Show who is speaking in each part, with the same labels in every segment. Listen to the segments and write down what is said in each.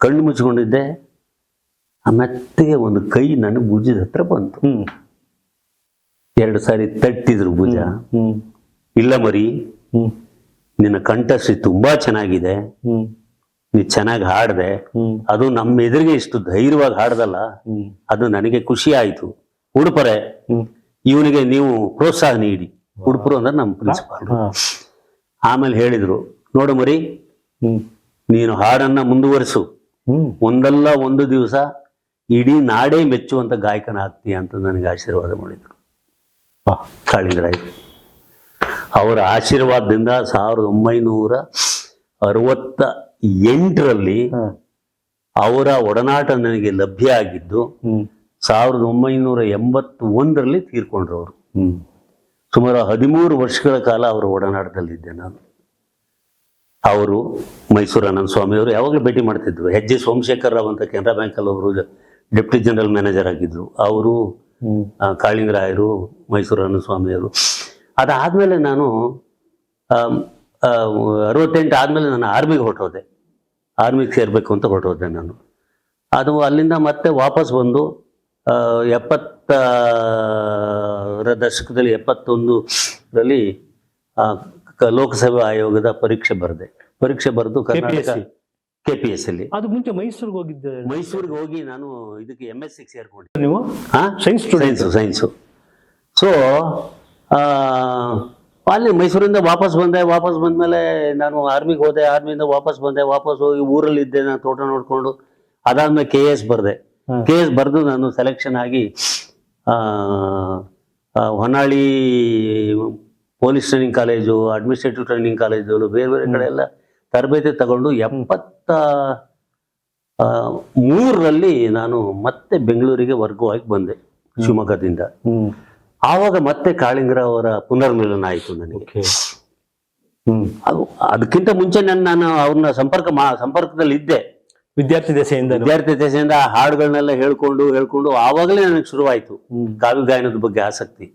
Speaker 1: ಕಣ್ಣು ಮುಚ್ಕೊಂಡಿದ್ದೆ ಆ ಮೆತ್ತಗೆ ಒಂದು ಕೈ ನನ್ನ ಭುಜದ ಹತ್ರ ಬಂತು. ಎರಡು ಸಾರಿ ತಟ್ಟಿದ್ರು ಭುಜ. ಇಲ್ಲ ಮರಿ ನಿನ್ನ ಕಂಠಶ್ರೀ ತುಂಬಾ ಚೆನ್ನಾಗಿದೆ. ನೀ ಚೆನ್ನಾಗಿ ಹಾಡ್ದೆ. ಅದು ನಮ್ಮ ಎದುರಿಗೆ ಇಷ್ಟು ಧೈರ್ಯವಾಗಿ ಹಾಡ್ದಲ್ಲ ಅದು ನನಗೆ ಖುಷಿ ಆಯ್ತು. ಉಡುಪರೆ ಇವನಿಗೆ ನೀವು ಪ್ರೋತ್ಸಾಹ ನೀಡಿ. ಉಡುಪರು ಅಂದ್ರೆ ನಮ್ಮ ಪ್ರಿನ್ಸಿಪಾಲ್ ಆಮೇಲೆ ಹೇಳಿದ್ರು ನೋಡು ಮರಿ ನೀನು ಹಾಡನ್ನ ಮುಂದುವರಿಸು. ಒಂದಲ್ಲ ಒಂದು ದಿವಸ ಇಡೀ ನಾಡೇ ಮೆಚ್ಚುವಂತ ಗಾಯಕನಾಗ್ತೀಯ ಅಂತ ನನಗೆ ಆಶೀರ್ವಾದ ಮಾಡಿದ್ರು.
Speaker 2: ವಾ.
Speaker 1: ಕಾಳಿಂಗರಾಯ್. ಅವರ ಆಶೀರ್ವಾದದಿಂದ ಸಾವಿರದ ಒಂಬೈನೂರ ಅರವತ್ತ ಎಂಟರಲ್ಲಿ ಅವರ ಒಡನಾಟ ನನಗೆ ಲಭ್ಯ ಆಗಿದ್ದು ಸಾವಿರದ ಒಂಬೈನೂರ ಎಂಬತ್ತ ಒಂದರಲ್ಲಿ ತೀರ್ಕೊಂಡ್ರು ಅವರು. ಸುಮಾರು ಹದಿಮೂರು ವರ್ಷಗಳ ಕಾಲ ಅವರ ಒಡನಾಟದಲ್ಲಿದ್ದೆ ನಾನು. ಅವರು ಮೈಸೂರು ಆನಂದ ಸ್ವಾಮಿ ಅವರು ಯಾವಾಗಲೂ ಭೇಟಿ ಮಾಡ್ತಿದ್ರು. ಹೆಜ್ಜೆ ಸೋಮಶೇಖರ್ ರಾವ್ ಅಂತ ಕೆನರಾ ಬ್ಯಾಂಕಲ್ಲಿ ಅವರು ಡೆಪ್ಟಿ ಜನರಲ್ ಮ್ಯಾನೇಜರ್ ಆಗಿದ್ರು. ಅವರು ಕಾಳಿಂಗರಾಯರು ಮೈಸೂರು ಸ್ವಾಮಿ ಸ್ವಾಮಿಯವರು ಅದಾದಮೇಲೆ ನಾನು ಅರವತ್ತೆಂಟು ಆದಮೇಲೆ ನಾನು ಆರ್ಮಿಗೆ ಹೊರಟೋದೆ. ಆರ್ಮಿಗೆ ಸೇರಬೇಕು ಅಂತ ಹೊರಟೋದೆ ನಾನು. ಅದು ಅಲ್ಲಿಂದ ಮತ್ತೆ ವಾಪಸ್ ಬಂದು ಎಪ್ಪತ್ತರ ದಶಕದಲ್ಲಿ ಎಪ್ಪತ್ತೊಂದರಲ್ಲಿ ಆ, ಕ- ಲೋಕಸಭಾ ಆಯೋಗದ ಪರೀಕ್ಷೆ ಬರೆದೆ. ಪರೀಕ್ಷೆ ಬರೆದು Karnataka
Speaker 2: KPS
Speaker 1: K P S ಅಲ್ಲಿ
Speaker 2: ಅದು ಮುಂಚೆ ಮೈಸೂರಿಗೆ ಹೋಗಿದ್ದೆ.
Speaker 1: ಮೈಸೂರಿಗೆ ಹೋಗಿ ನಾನು ಇದಕ್ಕೆ ಎಂ ಎಸ್ ಸಿಕ್ಸ್ ಸೇರ್ಕೊಂಡೆ.
Speaker 2: ನೀವು? ಸೈನ್ಸ್ ಸ್ಟೂಡೆಂಟ್ಸ್
Speaker 1: ಸೈನ್ಸು ಸೊ ಅಲ್ಲಿ ಮೈಸೂರಿಂದ ವಾಪಸ್ ಬಂದೆ. ವಾಪಸ್ ಬಂದ್ಮೇಲೆ ನಾನು ಆರ್ಮಿಗೆ ಹೋದೆ. ಆರ್ಮಿಯಿಂದ ವಾಪಸ್ ಬಂದೆ. ವಾಪಸ್ ಹೋಗಿ ಊರಲ್ಲಿ ಇದ್ದೆ. ನಾನು ತೋಟ ನೋಡಿಕೊಂಡು. ಅದಾದ್ಮೇಲೆ ಕೆ ಎಸ್ ಬರೆದೆ. ಕೆ ಎಸ್ ಬರೆದು ನಾನು ಸೆಲೆಕ್ಷನ್ ಆಗಿ Honnali police training college administrative training college ಬೇರೆ ಬೇರೆ ಕಡೆ ಎಲ್ಲ ತರಬೇತಿ ತಗೊಂಡು ಎಪ್ಪತ್ತ ಮೂರರಲ್ಲಿ ನಾನು ಮತ್ತೆ ಬೆಂಗಳೂರಿಗೆ ವರ್ಗವಾಗಿ ಬಂದೆ ಶಿವಮೊಗ್ಗದಿಂದ. ಆವಾಗ ಮತ್ತೆ ಕಾಳಿಂಗರ ಅವರ ಪುನರ್ಮಿಲನ ಆಯಿತು ನನಗೆ. ಅದಕ್ಕಿಂತ ಮುಂಚೆ ನಾನು ನಾನು ಅವ್ರನ್ನ ಸಂಪರ್ಕ ಮಾ ಸಂಪರ್ಕದಲ್ಲಿ ಇದ್ದೆ.
Speaker 2: ವಿದ್ಯಾರ್ಥಿ ದೆಸೆಯಿಂದ.
Speaker 1: ವಿದ್ಯಾರ್ಥಿ ದೇಶದಿಂದ ಆ ಹಾಡುಗಳನ್ನೆಲ್ಲ ಹೇಳ್ಕೊಂಡು ಹೇಳ್ಕೊಂಡು ಆವಾಗಲೇ ನನಗೆ ಶುರುವಾಯಿತು ಕಾವ್ಯ ಗಾಯನದ ಬಗ್ಗೆ ಆಸಕ್ತಿ.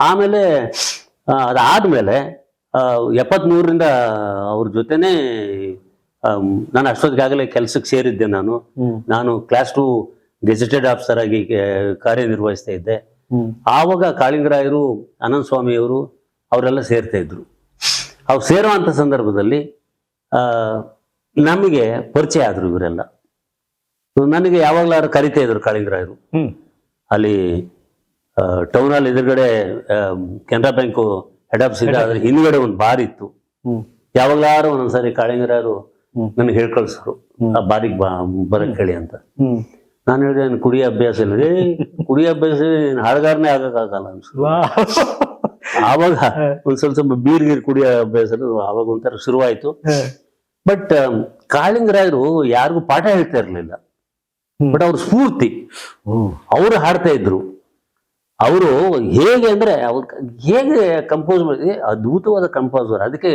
Speaker 1: ಆಮೇಲೆ ಅದಾದ್ಮೇಲೆ ಎಪ್ಪತ್ಮೂರರಿಂದ ಅವ್ರ ಜೊತೆನೆ ನಾನು ಅಷ್ಟೊತ್ತಿಗಾಗಲೇ ಕೆಲಸಕ್ಕೆ ಸೇರಿದ್ದೆ ನಾನು. ನಾನು ಕ್ಲಾಸ್ ಟು ಗೆಜೆಟೆಡ್ ಆಫೀಸರ್ ಆಗಿ ಕಾರ್ಯನಿರ್ವಹಿಸ್ತಾ ಇದ್ದೆ. ಆವಾಗ ಕಾಳಿಂಗರಾಯರು ಅನಂತ ಸ್ವಾಮಿಯವರು ಅವರೆಲ್ಲ ಸೇರ್ತಾ ಇದ್ರು. ಅವ್ರು ಸೇರುವಂಥ ಸಂದರ್ಭದಲ್ಲಿ ಆ, ನಮಗೆ ಪರಿಚಯ ಆದ್ರು ಇವರೆಲ್ಲ. ನನಗೆ ಯಾವಾಗ್ಲಾರು ಕರಿತಾ ಇದ್ರು ಕಾಳಿಂಗರಾಯರು.
Speaker 2: ಹ್ಮ್.
Speaker 1: ಅಲ್ಲಿ ಹಾಲ್ ಎದುರುಗಡೆ ಕೆನರಾ ಬ್ಯಾಂಕು ಹೆಡ್ ಆಫೀಸ್ ಇದೆ. ಅದ್ರ ಹಿಂದ್ಗಡೆ ಒಂದು ಬಾರ್ ಇತ್ತು. ಯಾವಾಗ್ಲಾರು ಒಂದೊಂದ್ಸರಿ
Speaker 2: ಕಾಳಿಂಗರಾರು.
Speaker 1: ನನಗೆ ಹೇಳ್ಕಳ್ಸರು. ಆ ಬಾರಿಗೆ ಬಾ ಬರಕ್ ಹೇಳಿ ಅಂತ. ನಾನು ಹೇಳಿದೆ ನನ್ ಕುಡಿಯ ಅಭ್ಯಾಸ ಇಲ್ಲ. ರೀ ಕುಡಿಯ ಅಭ್ಯಾಸ ನೀನ್ ಹಾಡುಗಾರನೇ ಆಗಕ್ಕಾಗಲ್ಲ. ಅನ್ಸು ಆವಾಗ ಒಂದ್ ಸ್ವಲ್ಪ ಸ್ವಲ್ಪ ಬೀರ್ ಗೀರ್ ಕುಡಿಯೋ ಅಭ್ಯಾಸ ಆವಾಗ ಒಂಥರ ಶುರುವಾಯ್ತು. ಬಟ್ ಕಾಳಿಂಗರಾಯರು ಯಾರಿಗೂ ಪಾಠ ಹೇಳ್ತಾ ಇರ್ಲಿಲ್ಲ. ಬಟ್ ಅವ್ರ ಸ್ಫೂರ್ತಿ. ಅವರು ಹಾಡ್ತಾ ಇದ್ರು. ಅವರು ಹೇಗೆ ಅಂದ್ರೆ ಅವ್ರ ಹೇಗೆ ಕಂಪೋಸ್ ಮಾಡಿದ್ರೆ ಅದ್ಭುತವಾದ ಕಂಪೋಸರ್ ಅದಕ್ಕೆ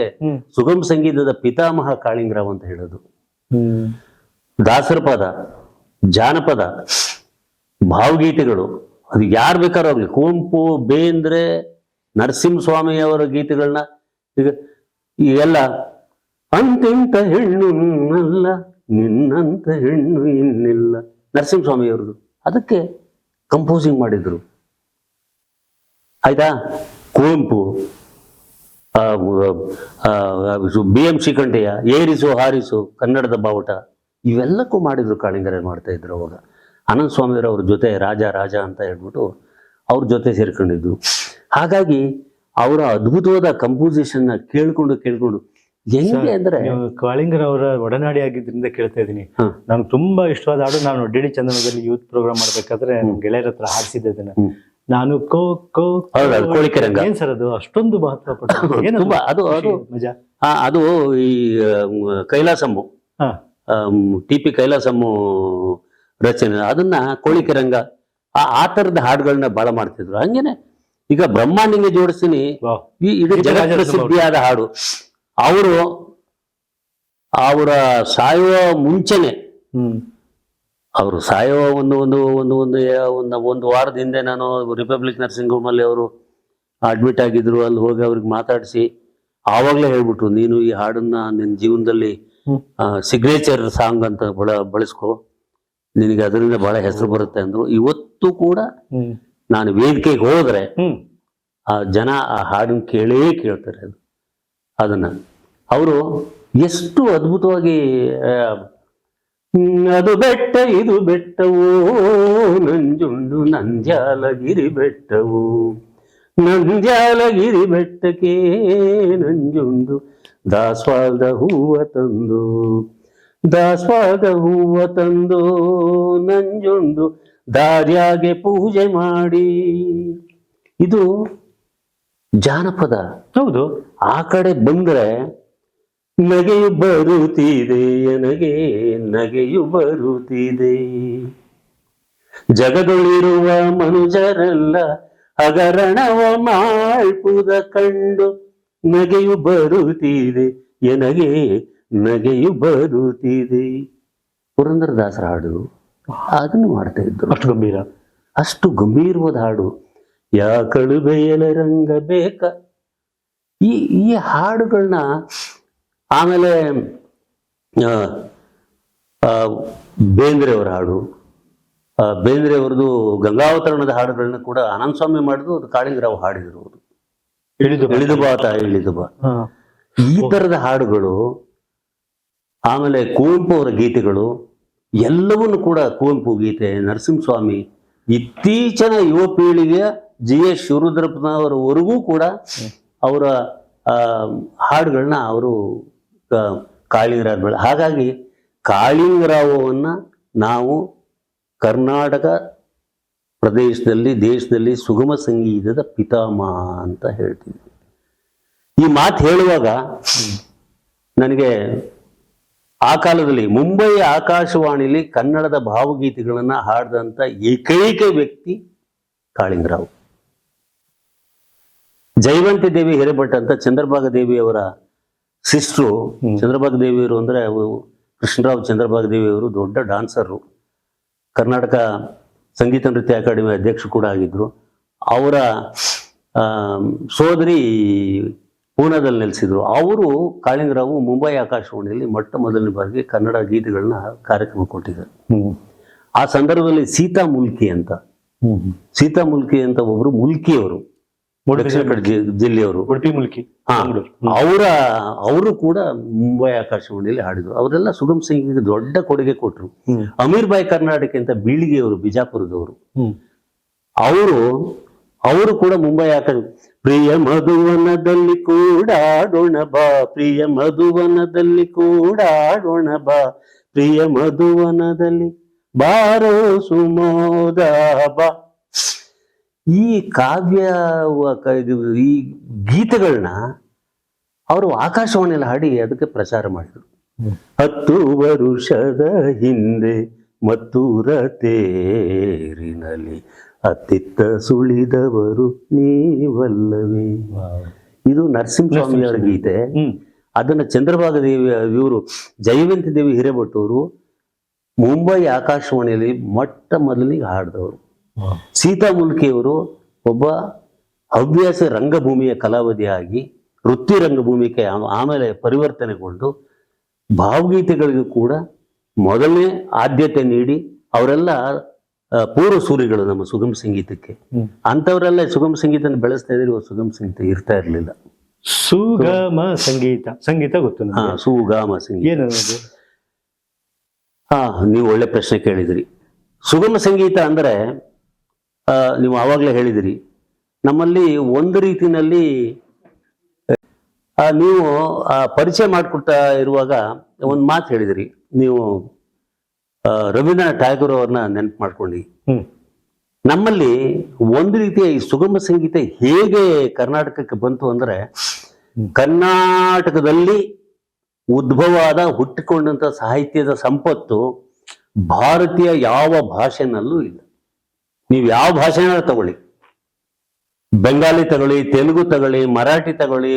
Speaker 1: ಸುಗಮ ಸಂಗೀತದ ಪಿತಾಮಹ ಕಾಳಿಂಗರಾವ್ ಅಂತ ಹೇಳೋದು ದಾಸರ ಪದ ಜಾನಪದ ಭಾವಗೀತೆಗಳು ಅದು ಯಾರು ಬೇಕಾದ್ರೂ ಆಗ್ಲಿ. ಕುವೆಂಪು ಬೇಂದ್ರೆ ನರಸಿಂಹಸ್ವಾಮಿಯವರ ಗೀತೆಗಳನ್ನ ಈಗ ಈಗೆಲ್ಲ ಅಂತಿಂತ ಹೆಣ್ಣು ನಿನ್ನಲ್ಲ ನಿನ್ನಂತ ಹೆಣ್ಣು ಇನ್ನಿಲ್ಲ. ನರಸಿಂಹಸ್ವಾಮಿಯವ್ರದ್ದು. ಅದಕ್ಕೆ ಕಂಪೋಸಿಂಗ್ ಮಾಡಿದ್ರು. ಆಯ್ತಾ? ಕುವೆಂಪು ಬಿ ಎಂ ಶ್ರೀಕಂಠಯ್ಯ ಏರಿಸು ಹಾರಿಸು ಕನ್ನಡದ ಬಾವುಟ ಇವೆಲ್ಲಕ್ಕೂ ಮಾಡಿದ್ರು ಕಾಳಿಂಗರೇ ಮಾಡ್ತಾ ಇದ್ರು ಅವಾಗ. ಅನಂತ ಸ್ವಾಮಿಯವ್ರ ಅವ್ರ ಜೊತೆ ರಾಜ ರಾಜ ಅಂತ ಹೇಳ್ಬಿಟ್ಟು ಅವ್ರ ಜೊತೆ ಸೇರ್ಕೊಂಡಿದ್ರು. ಹಾಗಾಗಿ ಅವರ ಅದ್ಭುತವಾದ ಕಂಪೋಸಿಷನ್ ಕೇಳ್ಕೊಂಡು ಕೇಳ್ಕೊಂಡು ಹೆಂಗೆ ಅಂದ್ರೆ
Speaker 2: ಕಾಳಿಂಗರ್ ಅವರ ಒಡನಾಡಿ ಆಗಿದ್ರಿಂದ ಕೇಳ್ತಾ ಇದ್ದೀನಿ. ನಂಗೆ ತುಂಬಾ ಇಷ್ಟವಾದ ಹಾಡು ನಾನು ಡಿ ಡಿ ಚಂದನದಲ್ಲಿ ಯೂತ್ ಪ್ರೋಗ್ರಾಮ್ ಮಾಡ್ಬೇಕಾದ್ರೆ ಗೆಳೆಯರ ಹತ್ರ ಹಾಡಿಸಿದ್ದೆ. ನಾನು ಕೋ ಕೋ
Speaker 1: ಹೌದು, ಅದು ಕೋಳಿಕೆ ರಂಗ.
Speaker 2: ಏನ್ ಸರ್ ಅದು? ಅಷ್ಟೊಂದು ಮಹತ್ವ?
Speaker 1: ತುಂಬಾ ಅದು ಅದು
Speaker 2: ಮಜಾ?
Speaker 1: ಆ, ಅದು ಈ ಕೈಲಾಸಮ್ಮು.
Speaker 2: ಹಾ.
Speaker 1: ಟಿ ಪಿ ಕೈಲಾಸಮ್ಮು ರಚನೆ. ಅದನ್ನ ಕೋಳಿಕೆ ರಂಗ ಆ ತರದ ಹಾಡುಗಳನ್ನ ಬಹಳ ಮಾಡ್ತಿದ್ರು. ಹಂಗೇನೆ ಈಗ ಬ್ರಹ್ಮಾಂಡಿಗೆ ಜೋಡಿಸ್ತೀನಿ. ಇಡೀ ಜಗತ್ ಪ್ರಸಿದ್ಧಿಯಾದ ಹಾಡು. ಅವರು ಅವರ ಸಾಯುವ ಮುಂಚೆನೆ ಅವರು ಸಾಯೋ ಒಂದು ಒಂದು ಒಂದು ಒಂದು ಒಂದು ಒಂದು ವಾರದ ಹಿಂದೆ ನಾನು ರಿಪಬ್ಲಿಕ್ ನರ್ಸಿಂಗ್ ಹೋಮಲ್ಲಿ ಅವರು ಅಡ್ಮಿಟ್ ಆಗಿದ್ರು. ಅಲ್ಲಿ ಹೋಗಿ ಅವ್ರಿಗೆ ಮಾತಾಡಿಸಿ ಆವಾಗಲೇ ಹೇಳ್ಬಿಟ್ರು ನೀನು ಈ ಹಾಡನ್ನ ನಿನ್ನ ಜೀವನದಲ್ಲಿ ಸಿಗ್ನೇಚರ್ ಸಾಂಗ್ ಅಂತ ಬಳ ಬಳಸ್ಕೊ. ನಿನಗೆ ಅದರಿಂದ ಬಹಳ ಹೆಸರು ಬರುತ್ತೆ ಅಂದ್ರು. ಇವತ್ತು ಕೂಡ ನಾನು ವೇದಿಕೆಗೆ ಹೋದ್ರೆ ಆ ಜನ ಆ ಹಾಡನ್ನ ಕೇಳೇ ಕೇಳ್ತಾರೆ ಅದು. ಅದನ್ನ. ಅವರು ಎಷ್ಟು ಅದ್ಭುತವಾಗಿ ಅದು ಬೆಟ್ಟ ಇದು ಬೆಟ್ಟವು ನಂಜುಂಡು ನಂಜಾಲಗಿರಿ ಬೆಟ್ಟವು. ನಂಜಾಲಗಿರಿ ಬೆಟ್ಟಕ್ಕೆ ನಂಜುಂಡು ದಾಸ್ವಾದ ಹೂವ ತಂದು. ದಾಸ್ವಾದ ಹೂವ ತಂದು ನಂಜುಂಡು ದಾರ್ಯಾಗೆ ಪೂಜೆ ಮಾಡಿ. ಇದು ಜಾನಪದ.
Speaker 2: ಹೌದು.
Speaker 1: ಆ ಕಡೆ ಬಂದ್ರೆ ನಗೆಯು ಬರುತ್ತಿದೆ ನನಗೆ ನಗೆಯು ಬರುತ್ತಿದೆ. ಜಗದೊಳಿರುವ ಮನುಜರೆಲ್ಲ ಹಗರಣವ ಮಾಡುವುದ ಕಂಡು ನಗೆಯು ಬರುತ್ತಿದೆ ಎನಗೆ ನಗೆಯು ಬರುತ್ತಿದೆ. ಪುರಂದರದಾಸರ ಹಾಡು ಅದನ್ನು ಮಾಡ್ತಾ ಇದ್ರು
Speaker 2: ಅಷ್ಟು ಗಂಭೀರ.
Speaker 1: ಅಷ್ಟು ಗಂಭೀರವಾದ ಹಾಡು. ಯಾ ಕಳುಬೆಯಲ ರಂಗ ಬೇಕ? ಈ ಈ ಹಾಡುಗಳನ್ನ ಆಮೇಲೆ ಬೇಂದ್ರೆಯವರ ಹಾಡು. ಬೇಂದ್ರೆಯವರದು ಗಂಗಾವತರಣದ ಹಾಡುಗಳನ್ನ ಕೂಡ ಆನಂದ ಸ್ವಾಮಿ ಮಾಡಿದ್ರು ಅದು ಕಾಳಿಂಗರಾವ್ ಹಾಡಿದ್ರು ಅವರು
Speaker 2: ಇಳಿದು
Speaker 1: ಬಾ ತಾಯಿ ಇಳಿದು ಬಾ ಈ ತರದ ಹಾಡುಗಳು ಆಮೇಲೆ ಕುವೆಂಪು ಅವರ ಗೀತೆಗಳು ಎಲ್ಲವನ್ನು ಕೂಡ ಕುವೆಂಪು ಗೀತೆ ನರಸಿಂಹಸ್ವಾಮಿ ಇತ್ತೀಚಿನ ಯುವ ಪೀಳಿಗೆಯ ಜಿ ಎಸ್ ಶಿವರುದ್ರಪ್ಪನವರವರೆಗೂ ಕೂಡ ಅವರ ಹಾಡುಗಳನ್ನ ಅವರು ಕಾಳಿಂಗರಾವ್ ಬೆಳೆ ಹಾಗಾಗಿ ಕಾಳಿಂಗರಾವವನ್ನು ನಾವು ಕರ್ನಾಟಕ ಪ್ರದೇಶದಲ್ಲಿ, ದೇಶದಲ್ಲಿ ಸುಗಮ ಸಂಗೀತದ ಪಿತಾಮಹ ಅಂತ ಹೇಳ್ತೀವಿ. ಈ ಮಾತು ಹೇಳುವಾಗ ನನಗೆ ಆ ಕಾಲದಲ್ಲಿ ಮುಂಬೈ ಆಕಾಶವಾಣಿಲಿ ಕನ್ನಡದ ಭಾವಗೀತೆಗಳನ್ನು ಹಾಡಿದಂಥ ಏಕೈಕ ವ್ಯಕ್ತಿ ಕಾಳಿಂಗರಾವ್. ಜಯವಂತಿ ದೇವಿ ಹಿರೇಭಟ್ ಅಂತ ಚಂದ್ರಭಾಗ ದೇವಿಯವರ ಸಿಸ್ಟ್ರು ಚಂದ್ರಭಾಗ ದೇವಿಯವರು ಅಂದರೆ ಕೃಷ್ಣರಾವ್ ಚಂದ್ರಭಾಗ ದೇವಿಯವರು ದೊಡ್ಡ ಡಾನ್ಸರು. ಕರ್ನಾಟಕ ಸಂಗೀತ ನೃತ್ಯ ಅಕಾಡೆಮಿ ಅಧ್ಯಕ್ಷರು ಕೂಡ ಆಗಿದ್ದರು ಅವರ ಸೋದರಿ ಪೂನಾದಲ್ಲಿ ನೆಲೆಸಿದ್ರು. ಅವರು ಕಾಳಿಂಗರಾವು ಮುಂಬೈ ಆಕಾಶವಾಣಿಯಲ್ಲಿ ಮೊಟ್ಟ ಮೊದಲನೇ ಬಾರಿಗೆ ಕನ್ನಡ ಗೀತೆಗಳನ್ನ ಕಾರ್ಯಕ್ರಮ ಕೊಟ್ಟಿದ್ದಾರೆ. ಆ ಸಂದರ್ಭದಲ್ಲಿ ಸೀತಾ ಮುಲ್ಕಿ ಅಂತ. ಸೀತಾ ಮುಲ್ಕಿ ಅಂತ ಒಬ್ಬರು ಮುಲ್ಕಿಯವರು. ದಕ್ಷಿಣ ಕಡೆ ದಿಲ್ಲಿ ಜಿಲ್ಲೆಯವರು
Speaker 2: ಉಡುಪಿ ಮುಲ್ಕಿ
Speaker 1: ಅವರ ಅವರು ಕೂಡ ಮುಂಬೈ ಆಕಾಶವಾಣಿಯಲ್ಲಿ ಹಾಡಿದ್ರು. ಅವರೆಲ್ಲ ಸುಗಮ್ ಸಿಂಗ್ ದೊಡ್ಡ ಕೊಡುಗೆ ಕೊಟ್ಟರು ಅಮೀರ್ ಬಾಯ್ ಕರ್ನಾಟಕ ಅಂತ ಬೀಳಿಗೆಯವರು ಬಿಜಾಪುರದವರು. ಅವರು ಅವರು ಕೂಡ ಮುಂಬೈ ಆಕಾಶ ಪ್ರಿಯ ಮಧುವನದಲ್ಲಿ ಕೂಡ ಆಡೋಣ ಬಾ ಪ್ರಿಯ ಮಧುವನದಲ್ಲಿ ಕೂಡ ಆಡೋಣ ಬಾ ಪ್ರಿಯ ಮಧುವನದಲ್ಲಿ ಬಾರೋ ಸುಮೋದ ಬಾ. ಈ ಕಾವ್ಯ ಈ ಗೀತೆಗಳನ್ನ ಅವರು ಆಕಾಶವಾಣಿಯಲ್ಲಿ ಹಾಡಿ ಅದಕ್ಕೆ ಪ್ರಚಾರ ಮಾಡಿದರು. ಹತ್ತು ವರುಷದ ಹಿಂದೆ ಮತ್ತೂರ ತೇರಿನಲ್ಲಿ ಅತ್ತಿತ್ತ ಸುಳಿದವರು ನೀವಲ್ಲವೇ. ಇದು ನರಸಿಂಹಸ್ವಾಮಿಯವರ ಗೀತೆ. ಅದನ್ನ ಚಂದ್ರಭಾಗ ದೇವಿ ಇವರು ಜಯವಂತಿ ದೇವಿ ಹಿರೇಭಟ್ಟವರು ಮುಂಬೈ ಆಕಾಶವಾಣಿಯಲ್ಲಿ ಮೊಟ್ಟ ಮೊದಲಿಗೆ ಹಾಡಿದವರು. ಸೀತಾ ಮುಲ್ಕಿಯವರು ಒಬ್ಬ ಹವ್ಯಾಸ ರಂಗಭೂಮಿಯ ಕಲಾವಿದೆಯಾಗಿ ವೃತ್ತಿ ರಂಗಭೂಮಿಗೆ ಆಮೇಲೆ ಪರಿವರ್ತನೆಗೊಂಡು ಭಾವಗೀತೆಗಳಿಗೂ ಕೂಡ ಮೊದಲನೇ ಆದ್ಯತೆ ನೀಡಿ ಅವರೆಲ್ಲ ಪೂರ್ವ ಸೂರಿಗಳು ನಮ್ಮ ಸುಗಮ ಸಂಗೀತಕ್ಕೆ. ಅಂಥವರೆಲ್ಲ ಸುಗಮ ಸಂಗೀತನ ಬೆಳೆಸ್ತಾ ಇದ್ರೆ ಸುಗಮ ಸಂಗೀತ ಇರ್ತಾ ಇರಲಿಲ್ಲ.
Speaker 2: ಸುಗಮ ಸಂಗೀತ. ಸಂಗೀತ ಗೊತ್ತು
Speaker 1: ಹಾ ಸುಗಮ ಸಂಗೀತ. ಹಾ ನೀವು ಒಳ್ಳೆ ಪ್ರಶ್ನೆ ಕೇಳಿದ್ರಿ. ಸುಗಮ ಸಂಗೀತ ಅಂದ್ರೆ ನೀವು ಆವಾಗಲೇ ಹೇಳಿದಿರಿ. ನಮ್ಮಲ್ಲಿ ಒಂದು ರೀತಿನಲ್ಲಿ ಆ, ನೀವು ಆ, ಪರಿಚಯ ಮಾಡಿಕೊಡ್ತಾ ಇರುವಾಗ ಒಂದು ಮಾತು ಹೇಳಿದಿರಿ. ನೀವು ರವೀಂದ್ರನಾಥ್ ಟ್ಯಾಗೂರ್ ಅವ್ರನ್ನ ನೆನಪು ಮಾಡ್ಕೊಂಡು. ನಮ್ಮಲ್ಲಿ ಒಂದು ರೀತಿಯ ಈ ಸುಗಮ ಸಂಗೀತ ಹೇಗೆ ಕರ್ನಾಟಕಕ್ಕೆ ಬಂತು ಅಂದ್ರೆ ಕರ್ನಾಟಕದಲ್ಲಿ ಉದ್ಭವವಾದ ಹುಟ್ಟಿಕೊಂಡಂತ ಸಾಹಿತ್ಯದ ಸಂಪತ್ತು ಭಾರತೀಯ ಯಾವ ಭಾಷೆನಲ್ಲೂ ಇಲ್ಲ. ನೀವು ಯಾವ ಭಾಷೆನ ತಗೊಳ್ಳಿ. ಬೆಂಗಾಲಿ ತಗೊಳ್ಳಿ ತೆಲುಗು ತಗೊಳ್ಳಿ ಮರಾಠಿ ತಗೊಳ್ಳಿ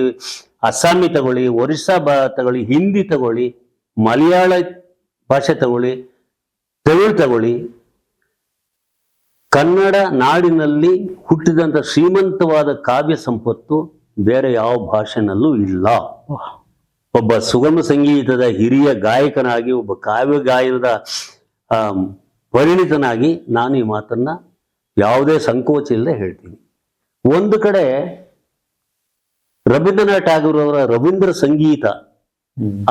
Speaker 1: ಅಸ್ಸಾಮಿ ತಗೊಳ್ಳಿ ಒರಿಸ್ಸಾ ಬಾ ತಗೊಳ್ಳಿ ಹಿಂದಿ ತಗೊಳ್ಳಿ ಮಲಯಾಳ ಭಾಷೆ ತಗೊಳ್ಳಿ ತಮಿಳು ತಗೊಳ್ಳಿ ಕನ್ನಡ ನಾಡಿನಲ್ಲಿ ಹುಟ್ಟಿದಂಥ ಶ್ರೀಮಂತವಾದ ಕಾವ್ಯ ಸಂಪತ್ತು ಬೇರೆ ಯಾವ ಭಾಷೆನಲ್ಲೂ ಇಲ್ಲ. ಒಬ್ಬ ಸುಗಮ ಸಂಗೀತದ ಹಿರಿಯ ಗಾಯಕನಾಗಿ ಒಬ್ಬ ಕಾವ್ಯ ಗಾಯನದ ಪರಿಣಿತನಾಗಿ ನಾನು ಈ ಮಾತನ್ನ ಯಾವುದೇ ಸಂಕೋಚ ಇಲ್ಲದೆ ಹೇಳ್ತೀನಿ. ಒಂದು ಕಡೆ ರವೀಂದ್ರನಾಥ್ ಟ್ಯಾಗೂರ್ ಅವರ ರವೀಂದ್ರ ಸಂಗೀತ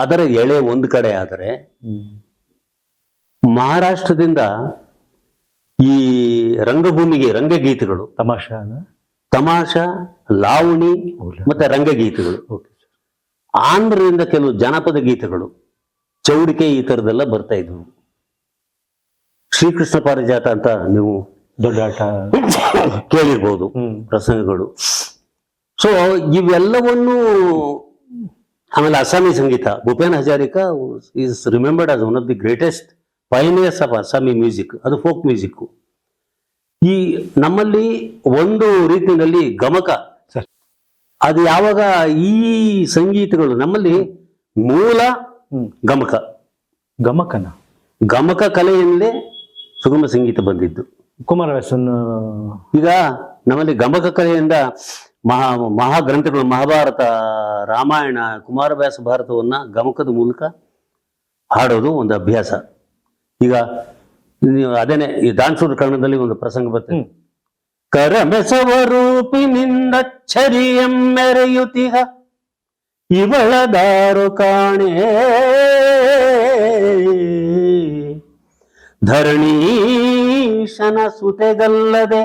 Speaker 1: ಅದರ ಎಳೆ ಒಂದು ಕಡೆ ಆದರೆ ಮಹಾರಾಷ್ಟ್ರದಿಂದ ಈ ರಂಗಭೂಮಿಗೆ ರಂಗಗೀತೆಗಳು
Speaker 2: ತಮಾಷಾ
Speaker 1: ತಮಾಷಾ ಲಾವಣಿ ಮತ್ತೆ ರಂಗಗೀತೆಗಳು. ಆಂಧ್ರದಿಂದ ಕೆಲವು ಜನಪದ ಗೀತೆಗಳು ಚೌಡಿಕೆ ಈ ಥರದೆಲ್ಲ ಬರ್ತಾ ಇದ್ವು. ಶ್ರೀಕೃಷ್ಣ ಪಾರಿಜಾತ ಅಂತ ನೀವು
Speaker 2: ದೊಡ್ಡ ಆಟ
Speaker 1: ಕೇಳಿರ್ಬೋದು ಪ್ರಸಂಗಗಳು. ಸೊ ಇವೆಲ್ಲವನ್ನು ಆಮೇಲೆ ಅಸಾಮಿ ಸಂಗೀತ Bhupen Hazarika is remembered as one of the greatest pioneers of Assami music ಅದು ಫೋಕ್ ಮ್ಯೂಸಿಕ್ ಈ ನಮ್ಮಲ್ಲಿ ಒಂದು ರೀತಿಯಲ್ಲಿ ಗಮಕ. ಅದು ಯಾವಾಗ ಈ ಸಂಗೀತಗಳು ನಮ್ಮಲ್ಲಿ ಮೂಲ ಗಮಕ.
Speaker 2: ಗಮಕನ.
Speaker 1: ಗಮಕ ಕಲೆಯಿಂದಲೇ ಸುಗಮ ಸಂಗೀತ ಬಂದಿದ್ದು.
Speaker 2: ಕುಮಾರವ್ಯಾಸನ್
Speaker 1: ಈಗ ನಮ್ಮಲ್ಲಿ ಗಮಕ ಕಲೆಯಿಂದ ಮಹಾ ಮಹಾಗ್ರಂಥಗಳು ಮಹಾಭಾರತ ರಾಮಾಯಣ ಕುಮಾರವ್ಯಾಸ ಭಾರತವನ್ನ ಗಮಕದ ಮೂಲಕ ಹಾಡೋದು ಒಂದು ಅಭ್ಯಾಸ. ಈಗ ನೀವು ಅದೇನೆ ಈ ದಾನ್ಸೂರ್ ಕರ್ಣದಲ್ಲಿ ಒಂದು ಪ್ರಸಂಗ ಬರ್ತದೆ.
Speaker 2: ರೂಪಿನಿಂದ
Speaker 1: ಕರಮೆಸವ ರೂಪಿನಿಂದಚ್ಚರಿಯಂ ಇವಳ ಇವಳದಾರು ಕಾಣೆ. ಧರಣೀಶನ ಸುತೆಗಲ್ಲದೆ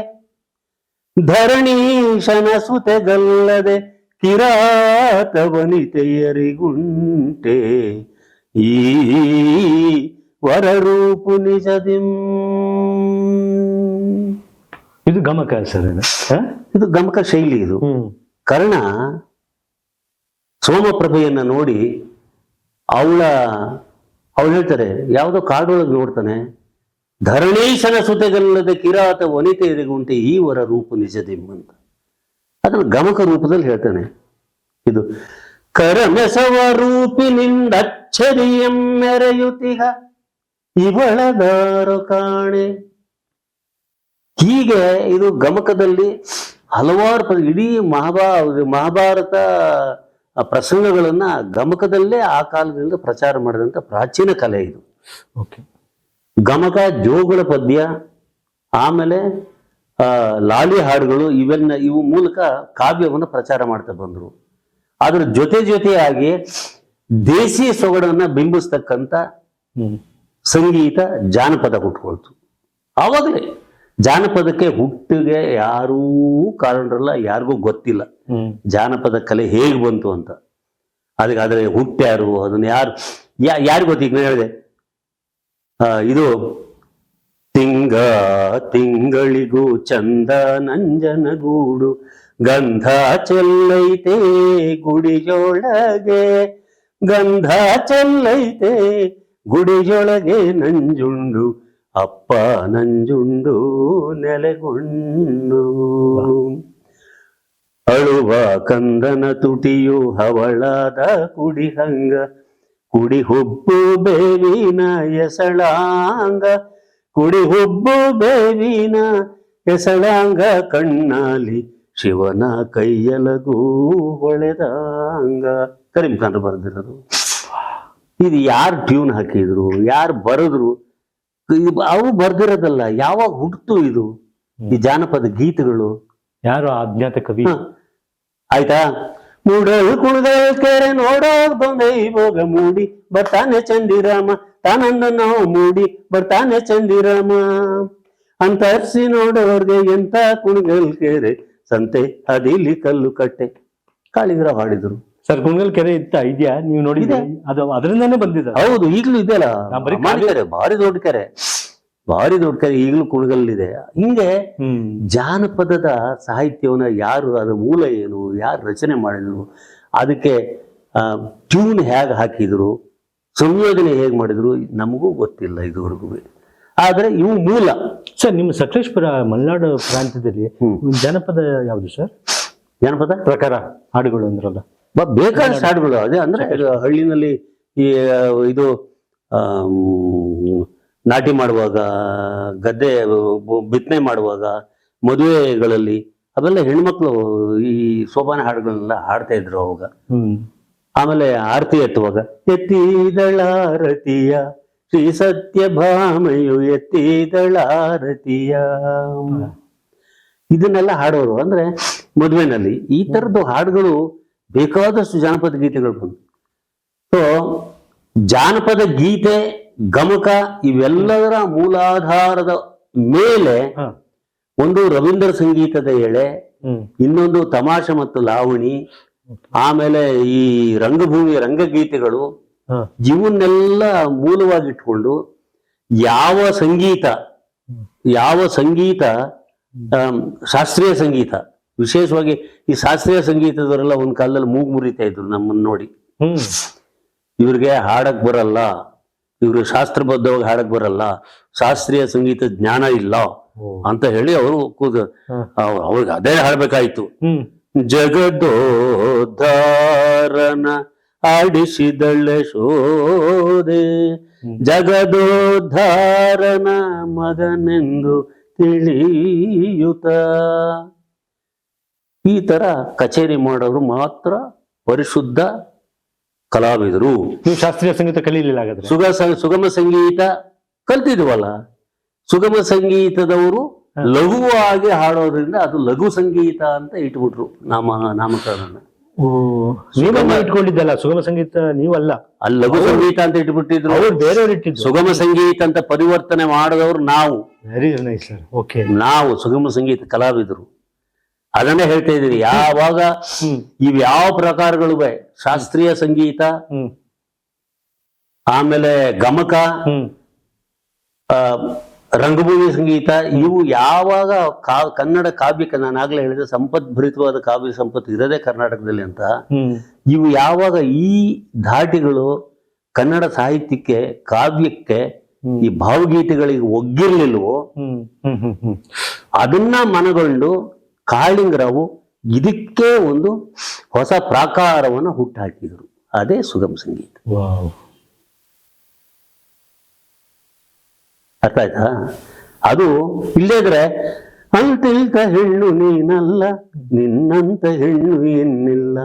Speaker 1: ಧರಣೀಶನ ಸುತೆಗಲ್ಲದೆ ಕಿರಾತ ವನಿತೆಯರಿಗುಂಟೆ ಈ ವರರೂಪು ನಿಜದಿಂ.
Speaker 2: ಇದು ಗಮಕ ಸರ್ ಇದು
Speaker 1: ಗಮಕ ಶೈಲಿ ಇದು. ಕರ್ಣ ಸೋಮಪ್ರಭೆಯನ್ನ ನೋಡಿ ಅವಳ ಅವಳು ಹೇಳ್ತಾರೆ ಯಾವುದೋ ಕಾಡೊಳಗೆ ನೋಡ್ತಾನೆ. ಧರಣೀಶನ ಸುತೆಗಲ್ಲದ ಕಿರಾತ ವನಿತೆಯರಿಗುಂಟೆ ಈ ವರ ರೂಪ ನಿಜದಿಂ ಅಂತ ಅದನ್ನು ಗಮಕ ರೂಪದಲ್ಲಿ ಹೇಳ್ತಾನೆ. ಇದು ಕರಮೆಸವ ರೂಪಿನಿಂದ ಅಚ್ಚರಿಯಂ ಮೆರೆಯುತಿಹ ಇವಳದಾರು ಕಾಣೆ. ಹೀಗೆ ಇದು ಗಮಕದಲ್ಲಿ ಹಲವಾರು ಪದ ಇಡೀ ಮಹಾಭಾ, ಮಹಾಭಾರತ ಪ್ರಸಂಗಗಳನ್ನ ಗಮಕದಲ್ಲೇ ಆ ಕಾಲದಿಂದ ಪ್ರಚಾರ ಮಾಡಿದಂಥ ಪ್ರಾಚೀನ ಕಲೆ ಇದು.
Speaker 2: ಓಕೆ.
Speaker 1: ಗಮಕ ಜೋಗಳ ಪದ್ಯ ಆಮೇಲೆ ಆ, ಲಾಲಿ ಹಾಡುಗಳು ಇವೆಲ್ಲ ಇವು ಮೂಲಕ ಕಾವ್ಯವನ್ನು ಪ್ರಚಾರ ಮಾಡ್ತಾ ಬಂದರು. ಅದರ ಜೊತೆ ಜೊತೆಯಾಗಿ ದೇಸಿ ಸೊಗಡನ್ನ ಬಿಂಬಿಸ್ತಕ್ಕಂಥ ಸಂಗೀತ ಜಾನಪದ ಹುಟ್ಕೊಳ್ತು. ಆವಾಗಲೇ ಜಾನಪದಕ್ಕೆ ಹುಟ್ಟಿಗೆ ಯಾರೂ ಕಾರಣರಲ್ಲ ಯಾರಿಗೂ ಗೊತ್ತಿಲ್ಲ. ಜಾನಪದ ಕಲೆ ಹೇಗೆ ಬಂತು ಅಂತ. ಅದಕ್ಕೆ ಆದರೆ ಹುಟ್ಟ್ಯಾರು ಅದನ್ನ ಯಾರು ಯಾ ಯಾರು ಗೊತ್ತು? ಈಗ ಹೇಳಿದೆ ಇದು ತಿಂಗ ತಿಂಗಳಿಗೂ ಚಂದ ನಂಜನಗೂಡು, ಗಂಧ ಚೆಲ್ಲೈತೆ ಗುಡಿಯೊಳಗೆ, ಗಂಧ ಚೆಲ್ಲೈತೆ ಗುಡಿಯೊಳಗೆ ನಂಜುಂಡು, ಅಪ್ಪ ನಂಜುಂಡು ನೆಲೆಗೊಂಡು. ಅಳುವ ಕಂದನ ತುಟಿಯು ಹವಳಾದ ಕುಡಿಹಂಗ ಕುಡಿ ಹುಬ್ಬು ಬೇವಿನ ಎಸಳಾಂಗ ಕುಡಿ ಹುಬ್ಬು ಬೇವಿನ ಎಸಳಾಂಗ ಕಣ್ಣಾಲಿ ಶಿವನ ಕೈಯಲಗೂ ಹೊಳೆದಾಂಗ. ಕರಿಮಖಾನ್ರು ಬರೆದಿರೋದು. ಇದು ಯಾರು ಟ್ಯೂನ್ ಹಾಕಿದ್ರು ಯಾರು ಬರೆದ್ರು ಅವರು ಅವು ಬರ್ದಿರೋದಲ್ಲ ಯಾವಾಗ ಹುಟ್ತು ಇದು? ಈ ಜಾನಪದ ಗೀತೆಗಳು.
Speaker 2: ಯಾರು ಅಜ್ಞಾತ ಕವಿ.
Speaker 1: ಆಯ್ತಾ? ಮೂಡಲು ಕುಣದಲ್ ಕೆರೆ ನೋಡೋದ್ ಬಂದೆ ಹೋಗ ಮೂಡಿ. ಬರ್ತಾನೆ ಚಂದಿರಾಮ ತಾನಂದ ನಾವು ಮೂಡಿ. ಬರ್ತಾನೆ ಚಂದಿರಾಮ. ಅಂತರ್ಸಿ ನೋಡೋರ್ಗೆ ಎಂತ ಕುಣಗಲ್ ಕೆರೆ ಸಂತೆ ಅದಿಲಿ ಕಲ್ಲು ಕಟ್ಟೆ. ಕಾಳಿಗರ ಹಾಡಿದ್ರು.
Speaker 2: ಸರ್ ಕುಣಗಲ್ ಕೆರೆ ಇತ್ತ ಇದೆಯಾ? ನೀವು ನೋಡಿದ್ರೆ? ಅದು ಅದರಿಂದಾನೇ ಬಂದಿದೆ.
Speaker 1: ಹೌದು ಈಗಲೂ ಇದೆಯಲ್ಲ. ಭಾರಿ ದೊಡ್ಡ ಕೆರೆ. ಭಾರಿ ದೊಡ್ಡ ಕಲೆ ಈಗಲೂ ಕುಣಗಲ್ಲಿದೆ ಹಿಂಗೆ ಜಾನಪದದ ಸಾಹಿತ್ಯವನ್ನ ಯಾರು ಅದರ ಮೂಲ ಏನು ಯಾರು ರಚನೆ ಮಾಡಿದ್ರು ಅದಕ್ಕೆ ಟ್ಯೂನ್ ಹೇಗೆ ಹಾಕಿದ್ರು ಸಂಯೋಜನೆ ಹೇಗೆ ಮಾಡಿದ್ರು ನಮಗೂ ಗೊತ್ತಿಲ್ಲ ಇದುವರೆಗೂ. ಆದರೆ ಇವು ಮೂಲ.
Speaker 2: ಸರ್ ನಿಮ್ಮ ಸಕಲೇಶ್ಪುರ ಮಲೆನಾಡು ಪ್ರಾಂತ್ಯದಲ್ಲಿ. ಜನಪದ ಯಾವುದು ಸರ್?
Speaker 1: ಜಾನಪದ?
Speaker 2: ಪ್ರಕಾರ ಹಾಡುಗಳು ಅಂದ್ರಲ್ಲ.
Speaker 1: ಬೇಕಾದಷ್ಟು ಹಾಡುಗಳು. ಅದೇ ಅಂದ್ರೆ ಹಳ್ಳಿನಲ್ಲಿ ಈ ಇದು ನಾಟಿ ಮಾಡುವಾಗ ಗದ್ದೆ ಬಿತ್ತನೆ ಮಾಡುವಾಗ ಮದುವೆಗಳಲ್ಲಿ ಅವೆಲ್ಲ ಹೆಣ್ಮಕ್ಳು ಈ ಸೋಪಾನ ಹಾಡುಗಳನ್ನೆಲ್ಲ ಹಾಡ್ತಾ ಇದ್ರು ಅವಾಗ. ಆಮೇಲೆ ಆರತಿ ಎತ್ತುವಾಗ ಎತ್ತಿದಳಾರತಿಯ ಶ್ರೀ ಸತ್ಯಭಾಮೆಯು ಎತ್ತಿದಳಾರತಿಯ ಇದನ್ನೆಲ್ಲ ಹಾಡೋರು ಅಂದ್ರೆ ಮದುವೆನಲ್ಲಿ ಈ ತರದ್ದು ಹಾಡುಗಳು ಬೇಕಾದಷ್ಟು ಜಾನಪದ ಗೀತೆಗಳು ಬಂದು. ಸೊ ಜಾನಪದ ಗೀತೆ ಗಮಕ ಇವೆಲ್ಲದರ ಮೂಲಾಧಾರದ ಮೇಲೆ ಒಂದು ರವೀಂದ್ರ ಸಂಗೀತದ ಎಳೆ ಇನ್ನೊಂದು ತಮಾಷೆ ಮತ್ತು ಲಾವಣಿ ಆಮೇಲೆ ಈ ರಂಗಭೂಮಿ ರಂಗಗೀತೆಗಳು. ಇವನ್ನೆಲ್ಲ ಮೂಲವಾಗಿಟ್ಕೊಂಡು ಯಾವ ಸಂಗೀತ ಯಾವ ಸಂಗೀತ ಶಾಸ್ತ್ರೀಯ ಸಂಗೀತ ವಿಶೇಷವಾಗಿ ಈ ಶಾಸ್ತ್ರೀಯ ಸಂಗೀತದವರೆಲ್ಲ ಒಂದ್ ಕಾಲದಲ್ಲಿ ಮೂಗು ಮುರಿತಾ ಇದ್ರು ನಮ್ಮನ್ನ ನೋಡಿ. ಇವ್ರಿಗೆ ಹಾಡಕ್ ಬರಲ್ಲ ಇವ್ರು ಶಾಸ್ತ್ರಬದ್ಧವಾಗಿ ಹಾಡಕ್ ಬರಲ್ಲ ಶಾಸ್ತ್ರೀಯ ಸಂಗೀತ ಜ್ಞಾನ ಇಲ್ಲ ಅಂತ ಹೇಳಿ ಅವರು ಕೂದ. ಅವ್ರಿಗೆ ಅದೇ ಹಾಡ್ಬೇಕಾಯ್ತು ಜಗದೋದ್ಧಾರನ ಆಡಿಸಿದಳ್ಳೆ ಶೋದೆ. ಜಗದೋದ್ಧಾರನ ಮಗನೆಂದು ತಿಳಿಯುತ ಈ ತರ ಕಚೇರಿ ಮಾಡೋರು ಮಾತ್ರ ಪರಿಶುದ್ಧ ಕಲಾವಿದರು.
Speaker 2: ನೀವು ಶಾಸ್ತ್ರೀಯ ಸಂಗೀತ ಕಲೀಲಿಲ್ಲ ಹಾಗಾದ್ರೆ?
Speaker 1: ಸುಗ ಸುಗಮ ಸಂಗೀತ ಕಲ್ತಿದ್ವಲ್ಲ? ಸುಗಮ ಸಂಗೀತದವರು ಲಘುವಾಗಿ ಹಾಡೋದ್ರಿಂದ ಅದು ಲಘು ಸಂಗೀತ ಅಂತ ಇಟ್ಬಿಟ್ರು ನಾಮ ನಾಮಕರಣ.
Speaker 2: ನೀವನ್ನ ಇಟ್ಕೊಂಡಿದ್ದಲ್ಲ? ಸುಗಮ ಸಂಗೀತ ನೀವಲ್ಲ?
Speaker 1: ಅಲ್ಲಿ ಲಘು ಸಂಗೀತ ಅಂತ ಇಟ್ಬಿಟ್ಟಿದ್ರು.
Speaker 2: ಅವ್ರು ಬೇರೆಯವ್ರು ಇಟ್ಟಿದ್ರು
Speaker 1: ಸುಗಮ ಸಂಗೀತ ಅಂತ ಪರಿವರ್ತನೆ ಮಾಡಿದವರು ನಾವು.
Speaker 2: ವೆರಿ ನೈಸ್ ಸರ್ ಓಕೆ
Speaker 1: ನಾವು ಸುಗಮ ಸಂಗೀತ ಕಲಾವಿದರು. ಅದನ್ನೇ ಹೇಳ್ತಾ ಇದೀವಿ ಯಾವಾಗ
Speaker 2: ಇವ್ಯಾವ
Speaker 1: ಇವ್ ಯಾವ ಪ್ರಕಾರಗಳು ಬೇ? ಶಾಸ್ತ್ರೀಯ ಸಂಗೀತ ಆಮೇಲೆ ಗಮಕ ಆ, ರಂಗಭೂಮಿ ಸಂಗೀತ ಇವು ಯಾವಾಗ ಕಾ ಕನ್ನಡ ಕಾವ್ಯಕ್ಕೆ ನಾನು ಆಗ್ಲೇ ಹೇಳಿದೆ ಸಂಪದ್ಭರಿತವಾದ ಕಾವ್ಯ ಸಂಪತ್ತು ಇರೋದೇ ಕರ್ನಾಟಕದಲ್ಲಿ ಅಂತ. ಇವು ಯಾವಾಗ ಈ ಧಾಟಿಗಳು ಕನ್ನಡ ಸಾಹಿತ್ಯಕ್ಕೆ ಕಾವ್ಯಕ್ಕೆ ಈ ಭಾವಗೀತೆಗಳಿಗೆ ಒಗ್ಗಿರ್ಲಿಲ್ವೋ ಅದನ್ನ ಮನಗೊಂಡು ಕಾಳಿಂಗರಾವು ಇದಕ್ಕೆ ಒಂದು ಹೊಸ ಪ್ರಾಕಾರವನ್ನು ಹುಟ್ಟಾಕಿದರು. ಅದೇ ಸುಗಮ ಸಂಗೀತ. ಅರ್ಥ ಆಯ್ತಾ? ಅದು ಇಲ್ಲದ್ರೆ ಅಂತಿಲ್ತ ಹೆಣ್ಣು ನೀನಲ್ಲ ನಿನ್ನಂತ ಹೆಣ್ಣು ಎನ್ನಿಲ್ಲ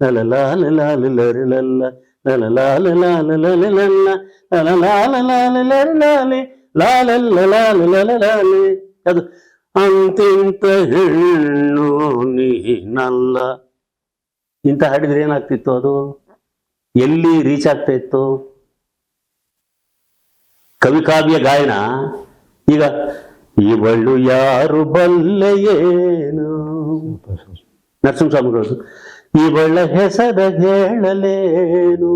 Speaker 1: ಲಲಲಾಲಲಾಲಲರಲಲ್ಲ ಲಲಲಾಲಲಾಲಲಲಲ್ಲ ಲಲಲಾಲಲಾಲಲರಲಾಲೆ ಲಾಲಲ್ಲಲಾಲಲಲಾಲೆ. ಅದು ಅಂತಿಂತ ಹೆಣ್ಣು ನೀನಲ್ಲ ಇಂತ ಹಾಡಿದ್ರೆ ಏನಾಗ್ತಿತ್ತು ಅದು? ಎಲ್ಲಿ ರೀಚ್ ಆಗ್ತಾ ಇತ್ತು? ಕವಿಕಾವ್ಯ ಗಾಯನ. ಈಗ, ಇವಳು ಯಾರು ಬಲ್ಲೆಯೇನು ನರಸಿಂಹಸ್ವಾಮಿಗಳು ಇವಳ ಹೆಸರ ಹೇಳಲೇನು?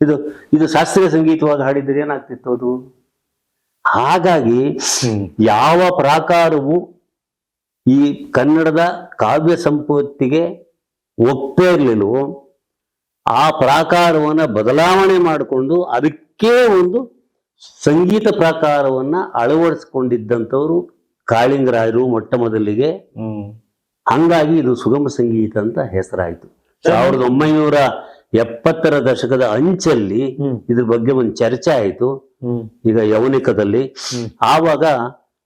Speaker 1: ಇದು ಇದು ಶಾಸ್ತ್ರೀಯ ಸಂಗೀತವಾಗಿ ಹಾಡಿದ್ರೆ ಏನಾಗ್ತಿತ್ತು ಅದು? ಹಾಗಾಗಿ ಯಾವ ಪ್ರಾಕಾರವು ಈ ಕನ್ನಡದ ಕಾವ್ಯ ಸಂಪತ್ತಿಗೆ ಒಪ್ಪೇ ಇರಲಿಲ್ಲವೋ ಆ ಪ್ರಾಕಾರವನ್ನ ಬದಲಾವಣೆ ಮಾಡಿಕೊಂಡು ಅದಕ್ಕೆ ಒಂದು ಸಂಗೀತ ಪ್ರಾಕಾರವನ್ನ ಅಳವಡಿಸ್ಕೊಂಡಿದ್ದಂಥವ್ರು ಕಾಳಿಂಗರಾಯರು ಮೊಟ್ಟ ಮೊದಲಿಗೆ ಹಂಗಾಗಿ ಇದು ಸುಗಮ ಸಂಗೀತ ಅಂತ ಹೆಸರಾಯಿತು. ಸಾವಿರದ ಒಂಬೈನೂರ ಎಪ್ಪತ್ತರ ದಶಕದ ಅಂಚಲ್ಲಿ ಇದ್ರ ಬಗ್ಗೆ ಒಂದು ಚರ್ಚೆ ಆಯಿತು. ಈಗ ಯೌನಿಕದಲ್ಲಿ
Speaker 2: ಹ್ಮ್.
Speaker 1: ಆವಾಗ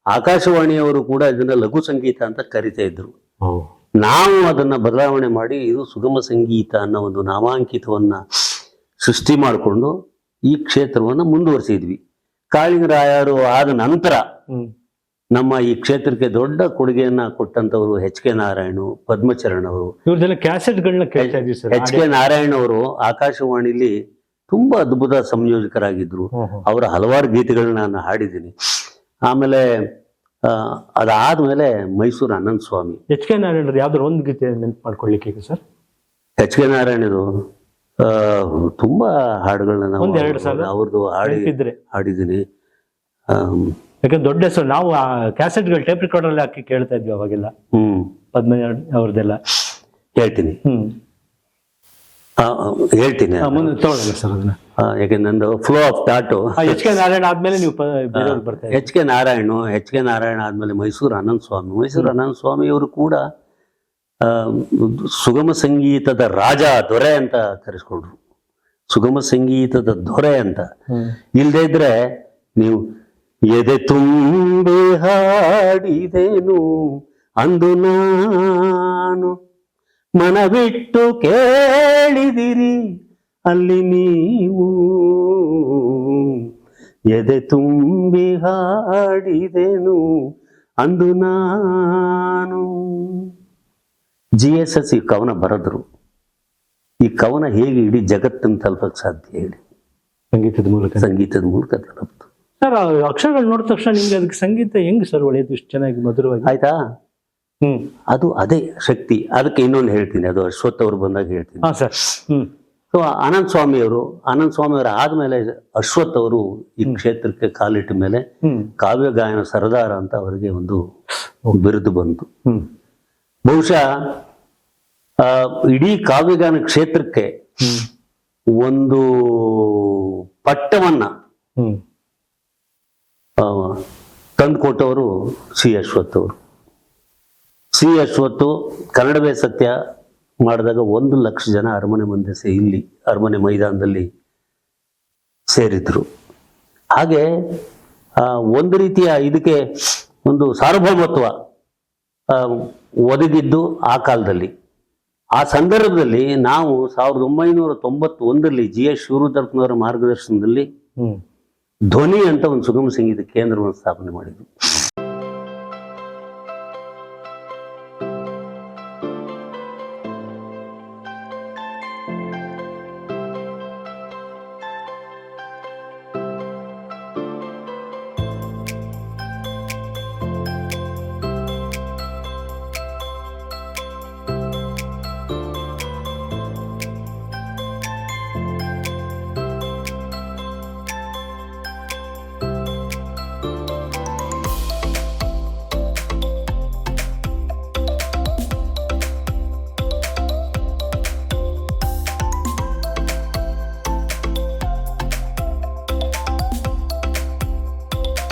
Speaker 1: ಆಕಾಶವಾಣಿಯವರು ಕೂಡ ಇದನ್ನ ಲಘು ಸಂಗೀತ ಅಂತ ಕರಿತಾ ಇದ್ರು. ನಾವು ಅದನ್ನ ಬದಲಾವಣೆ ಮಾಡಿ ಇದು ಸುಗಮ ಸಂಗೀತ ಅನ್ನೋ ಒಂದು ನಾಮಾಂಕಿತವನ್ನ ಸೃಷ್ಟಿ ಮಾಡಿಕೊಂಡು ಈ ಕ್ಷೇತ್ರವನ್ನ ಮುಂದುವರಿಸಿದ್ವಿ. ಕಾಳಿಂಗರಾಯರು ಆದ ನಂತರ ನಮ್ಮ ಈ ಕ್ಷೇತ್ರಕ್ಕೆ ದೊಡ್ಡ ಕೊಡುಗೆಯನ್ನ ಕೊಟ್ಟಂತವರು ಎಚ್ ಕೆ ನಾರಾಯಣ ಪದ್ಮಚರಣ್ ಅವರು. ಎಚ್ ಕೆ ನಾರಾಯಣ್ ಅವರು ಆಕಾಶವಾಣಿಲಿ ತುಂಬಾ ಅದ್ಭುತ ಸಂಯೋಜಕರಾಗಿದ್ರು. ಅವರ ಹಲವಾರು ಗೀತೆಗಳನ್ನ ನಾನು ಹಾಡಿದ್ದೀನಿ. ಆಮೇಲೆ ಅದಾದ್ಮೇಲೆ ಮೈಸೂರು ಅನಂತ ಸ್ವಾಮಿ
Speaker 2: ಎಚ್ ಕೆ ನಾರಾಯಣ ಯಾವ್ದಾರು ಒಂದು ಗೀತೆ ನೆನಪು ಮಾಡ್ಕೊಳ್ಳಿಕ್ಕೆ ಸರ್?
Speaker 1: ಎಚ್ ಕೆ ನಾರಾಯಣದು ತುಂಬಾ ಹಾಡುಗಳನ್ನ ನಾವು? ಅವ್ರದ್ದು ಹಾಡಿ
Speaker 2: ನೆನಪಿದ್ರೆ.
Speaker 1: ಹಾಡಿದ್ದೀನಿ.
Speaker 2: ಯಾಕಂದ್ರೆ ದೊಡ್ಡ ಹೆಸರು ನಾವು ಆ ಕ್ಯಾಸೆಟ್ಗಳು ಟೇಪ್ ರೆಕಾರ್ಡಲ್ಲಿ ಹಾಕಿ ಕೇಳ್ತಾ ಇದ್ವಿ ಅವಾಗೆಲ್ಲ.
Speaker 1: ಹ್ಮ್.
Speaker 2: ಪದ್ಮ ಅವ್ರದ್ದೆಲ್ಲ.
Speaker 1: ಹೇಳ್ತೀನಿ.
Speaker 2: ಹ್ಮ್.
Speaker 1: ಆ, ಆ, ಹೇಳ್ತೀನಿ.
Speaker 2: ಆ, ಮುಂದೆ ತಗೊಳ್ಳಲ್ಲ ಸರ್ ಅದನ್ನ.
Speaker 1: ಆ, ಯಾಕೆ ನಂದು flow of thought
Speaker 2: H K Narayana ಆದ್ಮೇಲೆ ನೀವು ಪ- ಬೇರೆಯವ್ರು ಬರ್ತಾ
Speaker 1: H K Narayana H K Narayana ಆದ್ಮೇಲೆ ಮೈಸೂರು ಅನಂತ ಸ್ವಾಮಿ ಮೈಸೂರು ಅನಂತ ಸ್ವಾಮಿ ಅವರು ಕೂಡ ಆ, ಸುಗಮ ಸಂಗೀತದ ರಾಜ ದೊರೆ ಅಂತ ಕರೆಸ್ಕೊಂಡ್ರು. ಸುಗಮ ಸಂಗೀತದ ದೊರೆ ಅಂತ.
Speaker 2: ಇಲ್ಲದೇ
Speaker 1: ಇಲ್ದೇ ಇದ್ರೆ ನೀವು ಎದೆ ತುಂಬಿ ಹಾಡಿದೆನು ಅಂದು ನಾನು ಮನವಿಟ್ಟು ಕೇಳಿದಿರಿ ಅಲ್ಲಿ ನೀವು ಎದೆ ತುಂಬಿ ಹಾಡಿದೆನು ಅಂದು ನಾನು. ಜಿ ಎಸ್ ಎಸ್ ಈ ಕವನ ಬರೆದ್ರು. ಈ ಕವನ ಹೇಗೆ ಇಡೀ ಜಗತ್ತನ್ನು ತಲುಪಕ್ಕೆ ಸಾಧ್ಯ ಹೇಳಿ?
Speaker 2: ಸಂಗೀತದ ಮೂಲಕ.
Speaker 1: ಸಂಗೀತದ ಮೂಲಕ ತಲುಪ್ತು
Speaker 2: ಸರ್ ಅಕ್ಷರಗಳು ನೋಡಿದ ತಕ್ಷಣ ನಿಮ್ಗೆ ಅದಕ್ಕೆ ಸಂಗೀತ ಹೆಂಗ್ ಸರ್ ಒಳ್ಳೆಯದು ಇಷ್ಟು ಚೆನ್ನಾಗಿ ಮಧುರವಾಗಿ?
Speaker 1: ಆಯ್ತಾ?
Speaker 2: ಹ್ಮ್.
Speaker 1: ಅದು ಅದೇ ಶಕ್ತಿ. ಅದಕ್ಕೆ ಇನ್ನೊಂದು ಹೇಳ್ತೀನಿ. ಅದು ಅಶ್ವಥ್ ಅವರು ಬಂದಾಗ ಹೇಳ್ತೀನಿ.
Speaker 2: ಹಾ ಸರ್. ಹ್ಮ್.
Speaker 1: ಸೊ ಆನಂದ್ ಸ್ವಾಮಿ ಅವರು ಆನಂದ್ ಸ್ವಾಮಿ ಅವರು ಆದ್ಮೇಲೆ ಅಶ್ವಥ್ ಅವರು ಈ ಕ್ಷೇತ್ರಕ್ಕೆ ಕಾಲಿಟ್ಟ ಮೇಲೆ ಕಾವ್ಯ ಗಾಯನ ಸರದಾರ ಅಂತ ಅವರಿಗೆ ಒಂದು ಬಿರುದು ಬಂತು.
Speaker 2: ಹ್ಮ್.
Speaker 1: ಬಹುಶಃ ಆ, ಇಡೀ ಕಾವ್ಯಗಾನ ಕ್ಷೇತ್ರಕ್ಕೆ
Speaker 2: ಹ್ಮ್.
Speaker 1: ಒಂದು ಪಟ್ಟವನ್ನ ತಂದುಕೊಟ್ಟವರು ಸಿ ಅಶ್ವಥ್ ಅವರು. ಸಿ ಅಶ್ವತ್ತು ಕನ್ನಡವೇ ಸತ್ಯ ಮಾಡಿದಾಗ ಒಂದು ಲಕ್ಷ ಜನ ಅರಮನೆ ಮಂದಿ ಸೇ, ಇಲ್ಲಿ ಅರಮನೆ ಮೈದಾನದಲ್ಲಿ ಸೇರಿದ್ರು. ಹಾಗೆ ಒಂದು ರೀತಿಯ ಇದಕ್ಕೆ ಒಂದು ಸಾರ್ವಭೌಮತ್ವ ಒದಗಿದ್ದು ಆ ಕಾಲದಲ್ಲಿ. ಆ ಸಂದರ್ಭದಲ್ಲಿ ನಾವು ಸಾವಿರದ ಒಂಬೈನೂರ ತೊಂಬತ್ತೊಂದರಲ್ಲಿ ಜಿ ಎಸ್ ಶಿವರುದ್ರಪ್ಪನವರ ಮಾರ್ಗದರ್ಶನದಲ್ಲಿ ಧ್ವನಿ ಅಂತ ಒಂದು ಸುಗಮ ಸಂಗೀತ ಕೇಂದ್ರವನ್ನು ಸ್ಥಾಪನೆ ಮಾಡಿದ್ರು.